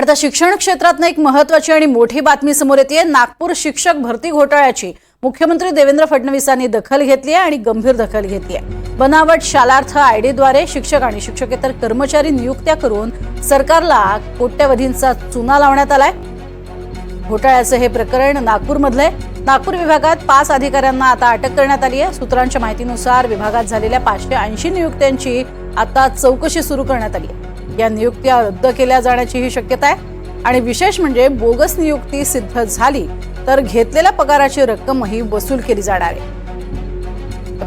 आता शिक्षण क्षेत्रातनं एक महत्वाची आणि मोठी बातमी समोर येते नागपूर शिक्षक भरती घोटाळ्याची. मुख्यमंत्री देवेंद्र फडणवीसांनी दखल घेतली आहे आणि गंभीर दखल घेतली आहे बनावट शालार्थ आयडीद्वारे शिक्षक आणि शिक्षकेतर कर्मचारी नियुक्त्या करून सरकारला कोट्यवधींचा चुना लावण्यात आलाय. घोटाळ्याचं हे प्रकरण नागपूरमधलं आहे नागपूर विभागात पाच अधिकाऱ्यांना आता अटक करण्यात आली आहे सूत्रांच्या माहितीनुसार विभागात झालेल्या पाचशे ऐंशी नियुक्त्यांची आता चौकशी सुरू करण्यात आली आहे या नियुक्त्या रद्द केल्या जाण्याचीही शक्यता आहे. आणि विशेष म्हणजे बोगस नियुक्ती सिद्ध झाली तर घेतलेल्या पगाराची रक्कमही वसूल केली जाणार आहे.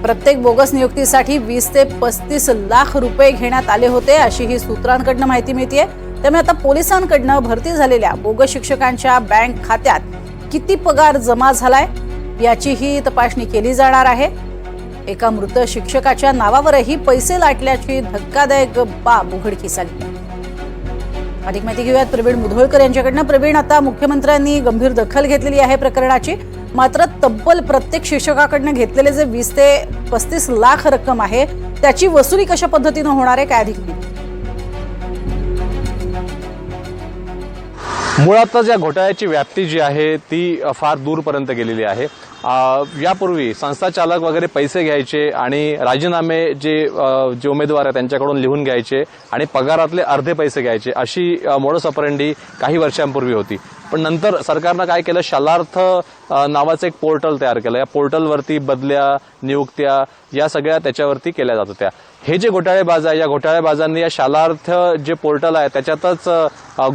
प्रत्येक बोगस नियुक्तीसाठी वीस ते पस्तीस लाख रुपये घेण्यात आले होते अशी ही सूत्रांकडनं माहिती मिळतीये. त्यामुळे आता पोलिसांकडनं भरती झालेल्या बोगस शिक्षकांच्या बँक खात्यात किती पगार जमा झालाय याचीही तपासणी केली जाणार आहे. एका मृत शिक्षकाच्या नावावरही पैसे लाटल्याची धक्कादायक बाब उघडकीस आली. अधिक माहिती घेऊयात. प्रवीण मुधोळकर यांच्याकडनं. प्रवीण आता मुख्यमंत्र्यांनी गंभीर दखल घेतलेली आहे प्रकरणाची. मात्र तब्बल प्रत्येक शिक्षकाकडनं घेतलेले जे वीस ते पस्तीस लाख रक्कम आहे त्याची वसुली कशा पद्धतीनं होणार आहे काय अधिक मुळात मुळातच या घोटाळ्याची व्याप्ती जी आहे ती फार दूरपर्यंत गेलेली आहे. यापूर्वी संस्थाचालक वगैरे पैसे घ्यायचे आणि राजीनामे जे जे उमेदवार आहेत त्यांच्याकडून लिहून घ्यायचे आणि पगारातले अर्धे पैसे घ्यायचे अशी मोडस ऑपरंडी काही वर्षांपूर्वी होती. पण नंतर सरकारनं काय केलं? शालार्थ नावाचं एक पोर्टल तयार केलं. या पोर्टलवरती बदल्या नियुक्त्या या सगळ्या त्याच्यावरती केल्या जात होत्या. हे जे घोटाळेबाज आहे या घोटाळेबाजांनी या शालार्थ जे पोर्टल आहे त्याच्यातच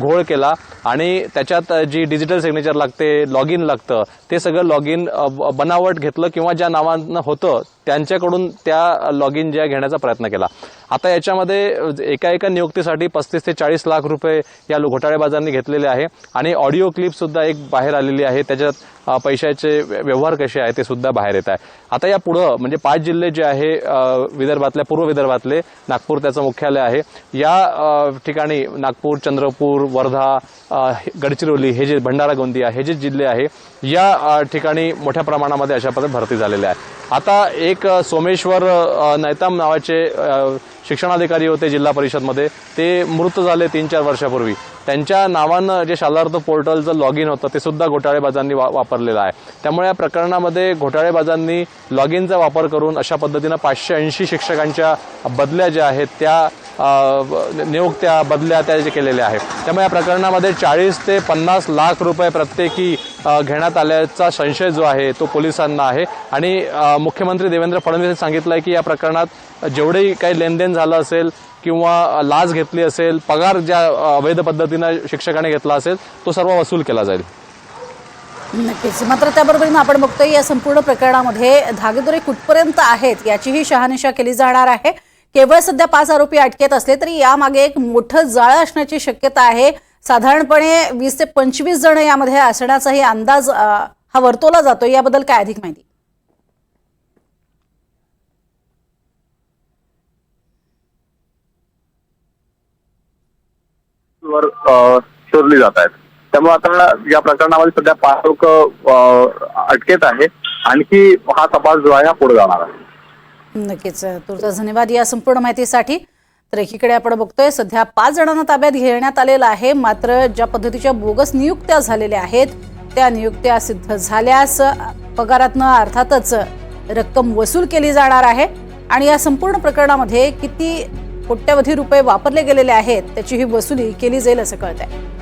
घोळ केला आणि त्याच्यात जी डिजिटल सिग्नेचर लागते लॉग इन लागतं ते सगळं लॉग इन बनावट घेतलं किंवा ज्या नावानं होतं त्यांच्याकडून त्या लॉग इन ज्या घेण्याचा प्रयत्न केला. आता याच्यामध्ये एका एका नियुक्तीसाठी पस्तीस ते चाळीस लाख रुपये या घोटाळेबाजांनी घेतलेले आहे आणि ऑडिओ क्लिपसुद्धा एक बाहेर आलेली आहे. त्याच्यात पैशाचे व्यवहार कसे आहे ते सुद्धा बाहेर येत आहे. आता या पुढं म्हणजे पाच जिल्हे जे आहे विदर्भातल्या पूर्व विदर्भातले नागपूर त्याचं मुख्यालय आहे. या ठिकाणी नागपूर चंद्रपूर वर्धा गडचिरोली हे जे भंडारा गोंदिया हे जे जिल्हे आहे या ठिकाणी मोठ्या प्रमाणामध्ये अशा पद्धत भरती झालेल्या आहे. आता एक सोमेश्वर नैताम नावाचे शिक्षणाधिकारी होते जिल्हा परिषदमध्ये. ते मृत झाले तीन चार वर्षापूर्वी. त्यांच्या नावानं जे शालार्थ पोर्टलचं लॉग इन होतं ते सुद्धा घोटाळेबाजांनी वा वापरलेलं आहे. त्यामुळे या प्रकरणामध्ये घोटाळेबाजांनी लॉग इनचा वापर करून अशा पद्धतीनं पाचशे ऐंशी शिक्षकांच्या बदल्या ज्या आहेत त्या नियुक्त्या बदल्या त्या जे केलेल्या आहेत. त्यामुळे या प्रकरणामध्ये चाळीस ते पन्नास लाख रुपये प्रत्येकी घेण्यात आल्याचा संशय जो आहे तो पोलिसांना आहे. आणि मुख्यमंत्री देवेंद्र फडणवीस यांनी सांगितलं आहे की या प्रकरणात जेवढेही काही लेनदेन झालं असेल किंवा लाच घेतली असेल पगार ज्या अवैध पद्धतीनं शिक्षकाने घेतला असेल तो सर्व वसूल केला जाईल. नक्कीच. मात्र त्याबरोबरीनं आपण बघतोय या संपूर्ण प्रकरणामध्ये धागेदोरे कुठपर्यंत आहेत याचीही शहानिशा केली जाणार आहे. केवळ सध्या पाच आरोपी अटकेत असले तरी यामागे एक मोठं जाळं असण्याची शक्यता आहे. साधारणपणे वीस ते पंचवीस जण यामध्ये असण्याचाही अंदाज हा वर्तवला जातो याबद्दल काय अधिक माहिती? वर अ, शोधली जात आहेत. त्यामुळे आता या प्रकरणामध्ये सध्या पाच लोक अटकेत आहे. आणखी हा तपास जो आहे हा पुढे जाणार आहे. नक्कीच. तुर्तास धन्यवाद या संपूर्ण माहितीसाठी. तर एकीकडे आपण बघतोय सध्या पाच जणांना ताब्यात घेण्यात आलेलं आहे. मात्र ज्या पद्धतीच्या बोगस नियुक्त्या झालेल्या आहेत त्या नियुक्त्या सिद्ध झाल्यास पगारातनं अर्थातच रक्कम वसूल केली जाणार आहे. आणि या संपूर्ण प्रकरणामध्ये किती कोट्यवधी रुपये वापरले गेलेले आहेत त्याची ही वसुली केली जाईल असं कळत आहे